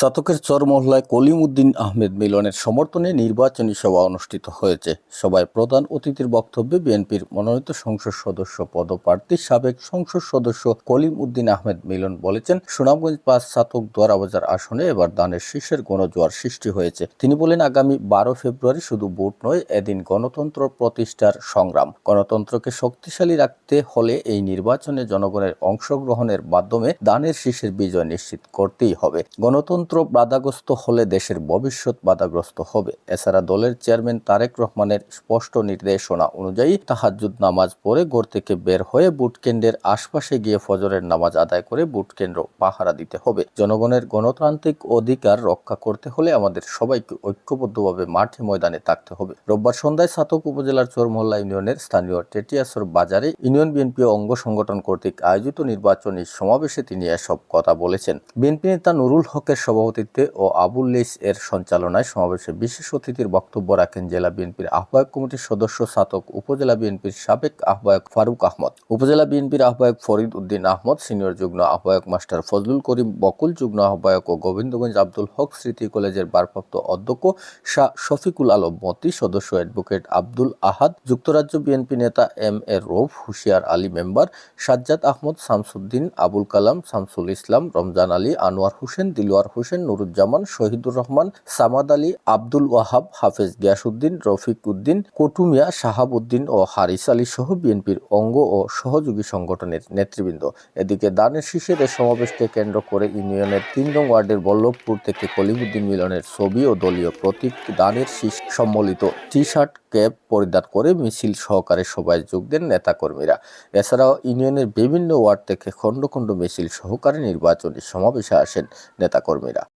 শতকের চর মহল্লায় কলিম উদ্দিন আহমেদ মিলনের সমর্থনে নির্বাচনী সভা অনুষ্ঠিত হয়েছে। সভায় প্রধান অতিথির বক্তব্যে বিএনপির মনোনীত সংসদ সদস্য পদপ্রার্থী সাবেক সংসদ সদস্য কলিম উদ্দিন আহমেদ মিলন বলেছেন, সুনামগঞ্জ পাঁচ শতক দোয়ারাবাজার আসনে এবার দানের শীর্ষের গণজোয়ার সৃষ্টি হয়েছে। তিনি বলেন, আগামী বারো ফেব্রুয়ারি শুধু ভোট নয়, এদিন গণতন্ত্র প্রতিষ্ঠার সংগ্রাম। গণতন্ত্রকে শক্তিশালী রাখতে হলে এই নির্বাচনে জনগণের অংশগ্রহণের মাধ্যমে দানের শীর্ষের বিজয় নিশ্চিত করতেই হবে। গণতন্ত্র বাধাগ্রস্ত হলে দেশের ভবিষ্যৎ বাধাগ্রস্ত হবে। এছাড়া দলের চেয়ারম্যান তারেক রহমানের স্পষ্ট নির্দেশনা অনুযায়ী তাহাজ্জুদ নামাজ পড়ে ঘর থেকে বের হয়ে বুট কেন্দ্রের আশপাশে গিয়ে ফজরের নামাজ আদায় করে বুটকেন্দ্র পাহারা দিতে হবে। জনগণের গণতান্ত্রিক অধিকার রক্ষা করতে হলে আমাদের সবাইকে ঐক্যবদ্ধভাবে মাঠে ময়দানে থাকতে হবে। রোববার সন্ধ্যায় সাতক উপজেলার চোরমহল্লা ইউনিয়নের স্থানীয় টেটিয়াসর বাজারে ইউনিয়ন বিএনপি অঙ্গ সংগঠন কর্তৃক আয়োজিত নির্বাচনী সমাবেশে তিনি এসব কথা বলেছেন। বিএনপি নেতা নুরুল হকের সভাপতিত্বে ও আবুল লেইস এর সঞ্চালনায় সমাবেশে বিশেষ অতিথির বক্তব্য রাখেন জেলা বিএনপির আহ্বায়ক কমিটির সদস্য সাতক উপজেলা বিএনপির সাবেক আহ্বায়ক ফারুক আহমদ। উপজেলা বিএনপির আহ্বায়ক ফরিদ উদ্দিন আহমদ, সিনিয়র যুগ্ম আহ্বায়ক মাস্টার ফজলুল করিম বকুল, যুগ্ম আহ্বায়ক ও গোবিন্দগঞ্জ আব্দুল হক, স্মৃতি কলেজের ভারপ্রাপ্ত অধ্যক্ষ শাহ শফিকুল আলম মতি, সদস্য অ্যাডভোকেট আব্দুল আহাদ, যুক্তরাজ্য বিএনপি নেতা M A Rauf, Hushiyar Ali member Sajjad Ahmad, Shamsuddin Abul Kalam, Shamsul Islam, Ramzan Ali, Anwar Hossain, Dilwar Hossain Nuruzzaman, Shahidur Rahman, Samad Ali, Abdul Wahab, Hafez Giasuddin Rafiq Uddin, Kotumia Shahab Uddin ও হারিস আলী সহ বিএনপির অঙ্গ ও সহযোগী সংগঠনের নেতৃবৃন্দ। এদিকে দানের শীষের এ সমাবেশকে কেন্দ্র করে ইউনিয়নের তিন নং ওয়ার্ডের বল্লভপুর থেকে কলিমুদ্দিন মিলনের ছবি ও দলীয় প্রতীক দানের শীষ সম্বলিত টি শার্ট ক্যাপ পরিধান করে মিছিল সহকারে সভায় যোগ দেন নেতাকর্মীরা। এছাড়াও ইউনিয়নের বিভিন্ন ওয়ার্ড থেকে খণ্ড খণ্ড মিছিল সহকারে নির্বাচনী সমাবেশে আসেন নেতাকর্মীরা।